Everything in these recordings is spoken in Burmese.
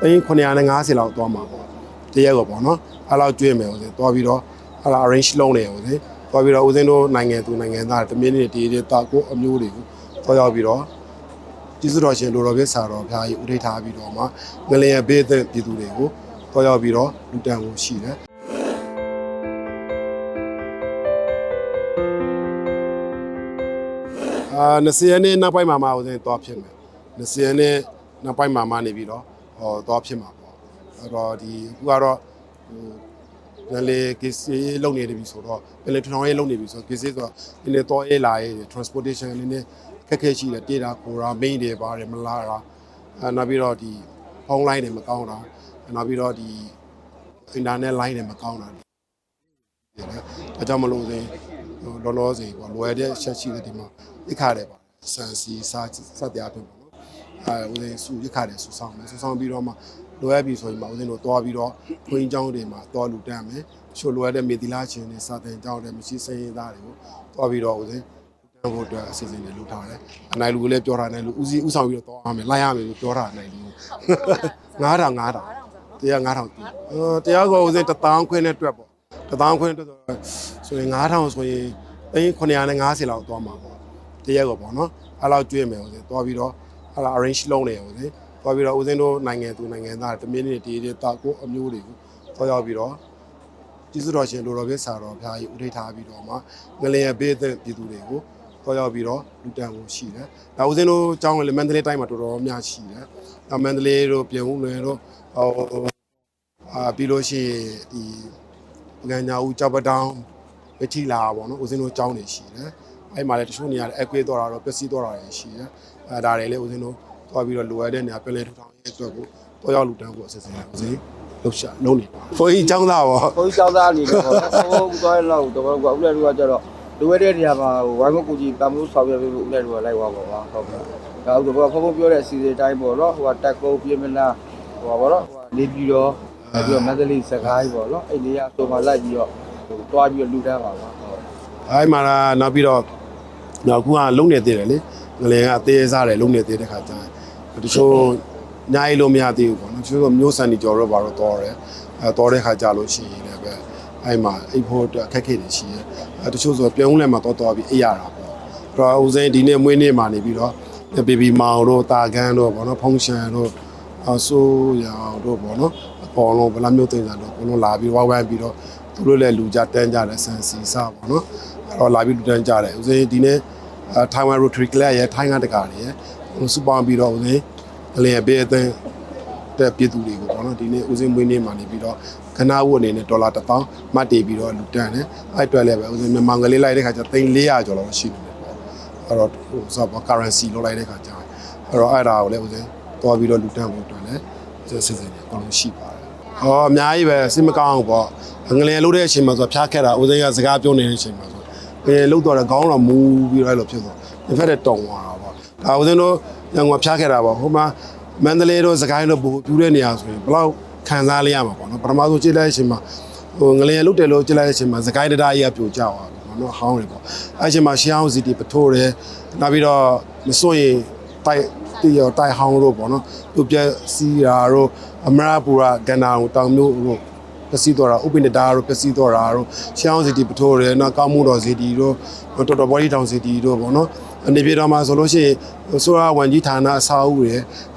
သိန်း950လောက်သွားမှာပေါ့တရက်ကိုပေါ့နော်အဲ့လောက်ကျွေးမယ်ဦးစင်းသွားပြီးတော့အဲ့ဒါ arrange လုပ်နေဦးစင်းသွားပြီးတော့ဦးစင်းတို့နိုင်ငံသူနိုင်ငံသားတမင်းနေတည်တည်တာကိုအမျိုးတွေကိုသွားရောက်ပြီးတော့ကျေးဇူးတော်ရှင်လိုတော်ပြဆာတော်ဘုရားကြီးဥထိတ်ထားပြီးတော့မှငလျင်ဘေးသက်ပြည်သူတွေကိုသွားရောက်ပြီးတော့လူတန်ကိုရှိတယ်အာ20ရက်နေ့နောက်ပိုင်းမှာမှဦးစင်းသွားဖြစ်မယ်20ရက်နေ့နောက်ပိုင်းမှာမှနေပြီးတော့ ဟောသွားဖြစ်မှာပေါ့အဲ့တော့ဒီအခုကတော့ဟိုလည်းလေကိစ္စလုံနေပြီဆိုတော့လည်းလေထောင်ရေးလုံနေပြီဆိုတော့ကိစ္စဆိုတော့ဒီနေ့တော့အေးလာရေး transportation နည်းနည်းခက်ခဲရှိတယ်တေးတာကိုရာ main တွေပါတယ်မလားတာအဲနောက်ပြီးတော့ဒီ phone line တွေမကောင်းတာနောက်ပြီးတော့ဒီ internet line တွေမကောင်းတာဒါကြောင့်မလို့ဦးစင်းဟိုလောလောဆယ်ပေါ့လွယ်တဲ့ချက်ရှိတဲ့ဒီမှာအိခါတယ်ပါဆန်စီစားစတဲ့အပြင်ပေါ့နော် အဲဦးစင်းစုအိခါတယ်စုဆောင်မယ်စုဆောင်ပြီးတော့မှလိုအပ်ပြီဆိုရင်မှဦးစင်းတို့သွားပြီးတော့ခွင်းကျောင်းတွေမှာသွားလူတန်းမယ်ချို့လိုအပ်တဲ့မေတီလာချင်းတွေစာတင်ကျောင်းတွေမရှိစရင်သားတွေကိုသွားပြီးတော့ဦးစင်းတန်းဖို့အတွက်အစီအစဉ်တွေလုပ်ထားတယ်အနိုင်လူကလည်းပြောထားတယ်လူဦးစီးဦးဆောင်ပြီးတော့သွားရမယ်လိုက်ရမယ်လို့ပြောထားတယ်လူ9000 9000တရား9000ပြီအဲတရားကိုဦးစင်း1000ခွင်းနဲ့တွက်ပေါ့1000ခွင်းတွက်ဆိုရင်9000ဆိုရင်သိန်း950လောက်သွားမှာပေါ့တရက်ကိုပေါ့နော်အဲ့လောက်ကျွေးမယ်ဦးစင်းသွားပြီးတော့ အဲ့လာ arrange လုပ်နေဦးစင်းသွားပြီးတော့ဦးစင်းတို့နိုင်ငံသူနိုင်ငံသားတမင်းနေတည်တည်တာကိုအမျိုးတွေကိုသွားရောက်ပြီးတော့ကျေးဇူးတော်ရှင်လိုတော်ပြဆာတော်ဘုရားကြီးဥထိတ်ထားပြီးတော့မှငလျင်ဘေးသက်ပြည်သူတွေကိုသွားရောက်ပြီးတော့လူတန်ကိုရှိတယ်ဒါဦးစင်းတို့ကျောင်းကလည်းမန္တလေးတိုင်းမှာတော်တော်များရှိတယ်ဒါမန္တလေးတို့ပြည်ဦးလွယ်တို့ဟိုအာပြီးလို့ရှိရင်ဒီငန်းညာဦးကြောက်ပတောင်ဝထီလာပေါ့နော်ဦးစင်းတို့ကျောင်းနေရှိတယ် အဲ့မှာလည်းတချို့နေရာအကွေးတော့တာတော့ပျက်စီးတော့တာတွေရှိတယ်အဲဒါတွေလည်းဦးစင်းတို့သွားပြီးတော့လိုအပ်တဲ့နေရာပြည်လဲထူထောင်ရေးအတွက်ကိုတော့ရောက်လူတန်းကိုအစစ်အစစ်ဦးစင်းလှုပ်ရှားလုံးနေပါဘုန်းကြီးကျောင်းသားပေါ့ကိုကြီးကျောင်းသားအနေနဲ့ပေါ့နော်ဘုံသွားရလောက်တော့ဘုကဦးလည်းလူကကြတော့လိုရတဲ့နေရာမှာဝိုင်းမကူကြီးတမိုးဆောင်ရွက်ပြီးဦးလည်းလူကလိုက်သွားပါပါဟုတ်ကဲ့ဒါဦးတော့ဘုကဖုန်းပြောတဲ့အစီအစဉ်တိုင်းပေါ့နော်ဟိုကတက်ကုန်းပြင်းမလားဟိုပါပေါ့နော်ဟိုကနေပြီးတော့ပြီးတော့မန္တလေးစကိုင်းပေါ့နော်အဲ့နေရာဆိုမှလိုက်ပြီးတော့ဟိုတွားပြီးလူတန်းပါပါဟုတ်အဲ့မှာနောက်ပြီးတော့ နောက်ခုကလုံနေသေးတယ်လေငလင်ကအသေးစားတယ်လုံနေသေးတဲ့ခါကျရင်တချို့ညာရီလို့မရသေးဘူးပေါ့နော်တချို့ကမျိုးစံနေကြော်တော့ဘာတော့တော်တယ်အဲတော်တဲ့ခါကြလို့ရှိရင်လည်းပဲအဲ့မှာအိတ်ဖို့အတွက်အခက်အခဲတွေရှိတယ်အဲတချို့ဆိုပြုံးလဲမှာတော့တော်ပြီးအေးရတာပေါ့အဲ့တော့ဦးစိန်ဒီနေ့မွေးနေ့မှာနေပြီးတော့ဘေဘီမောင်တို့တာကန်တို့ပေါ့နော်ဖုန်ရှင်တို့အဆိုးရောင်တို့ပေါ့နော်အပေါ်လုံးဗလာမျိုးသိန်းစားတို့ဘလုံးလာပြီးဝိုင်းဝိုင်းပြီးတော့သူတို့လည်းလူကြတန်းကြတယ်ဆန်စီစားပေါ့နော်အဲ့ တော့လာပြီးလူတန်းကြတယ်ဦးစင်းဒီနေ့အဲထိုင်ဝမ် Rotary Club ရဲ့ထိုင်းကတကာတွေရဲ့ဟိုစူပါပြီးတော့ဦးစင်းအလင်းအပေးအသင်းတဲ့ပြည်သူတွေကိုပေါ့နော်ဒီနေ့ဦးစင်းမွေးနေ့မှာနေပြီးတော့ခနာဝတ်အနေနဲ့ဒေါ်လာ1000မှတ်တည်ပြီးတော့လူတန်းတယ်အဲ့အတွက်လည်းပဲဦးစင်းမြန်မာငလေးလိုက်တဲ့ခါကျသိန်း400ကျော်လောက်ရှိနေတယ်ပေါ့အဲ့တော့ဟိုဆိုတော့ currency လောက်လိုက်တဲ့ခါကျအဲ့တော့အဲ့ဒါကိုလည်းဦးစင်းတွားပြီးတော့လူတန်းဖို့အတွက်လည်းစစ်စစ်စစ်အကုန်လုံးရှိပါတယ်ဟောအများကြီးပဲစိတ်မကောင်းဘူးပေါ့ငလျင်လို့တဲ့အချိန်မှာဆိုဖျားခက်တာဦးစင်းကစကားပြောနေတဲ့အချိန်မှာဆို ဘယ်လုတ်တော့လဲခေါင်းတော့မူပြီးတော့အဲ့လိုဖြစ်သွားဒီဖက်တဲ့တုံသွားတာပေါ့ဒါဦးဇင်းတို့ရန်ကုန်ဖျားခဲ့တာပေါ့ဟိုမှာမန္တလေးတို့စကိုင်းတို့ဘူပြူတဲ့နေရာဆိုရင်ဘယ်လောက်ခံစားလေးရမှာပေါ့နော်ပထမဆုံးကြည့်လိုက်တဲ့အချိန်မှာဟိုငလျင်လုတ်တယ်လို့ကြည့်လိုက်တဲ့အချိန်မှာစကိုင်းတရားကြီးကပြိုကျသွားပြီပေါ့နော်ဟောင်းတယ်ပေါ့အဲ့အချိန်မှာရှမ်းအောင်စီတီပထိုးတယ်နောက်ပြီးတော့မစွန့်ရင်တိုက်တီရောတိုက်ဟောင်းတို့ပေါ့နော်သူပြက်စီးတာတို့အမရပူရာကန္နာကိုတောင်မျိုးတို့ ပစ္စည်းတော်တာဥပိနတာတို့ပစ္စည်းတော်တာတို့ရှောင်းစီတီပထိုးတယ်နော်ကောင်းမှုတော်စီတီတို့တော်တော်ဘော်ဒီတောင်စီတီတို့ပေါ့နော်အနေပြေတော်မှာဆိုလို့ရှိရင်ဆိုရဝန်ကြီးဌာနအဆောက်အဦတွေ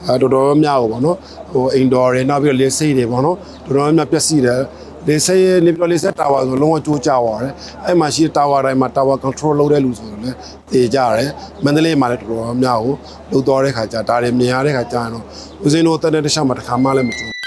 အဲတော်တော်များကိုပေါ့နော်ဟိုအိမ်တော်တွေနောက်ပြီးတော့လေစိတ်တွေပေါ့နော်တော်တော်များပျက်စီးတယ်လေစိတ်နေပြီးတော့လေစိတ်တာဝါဆိုလုံးဝကျိုးကျသွားတယ်အဲ့မှာရှိတာဝါတိုင်းမှာတာဝါ control လုပ်တဲ့လူဆိုရင်လည်းတည်ကြတယ်မန္တလေးမှာလည်းတော်တော်များကိုလှုပ်တော်တဲ့ခါကျဒါတွေမြင်ရတဲ့ခါကျရင်တော့ဦးစင်းတို့တက်တဲ့တစ်ခြားမှာတစ်ခါမှလည်းမကျိုး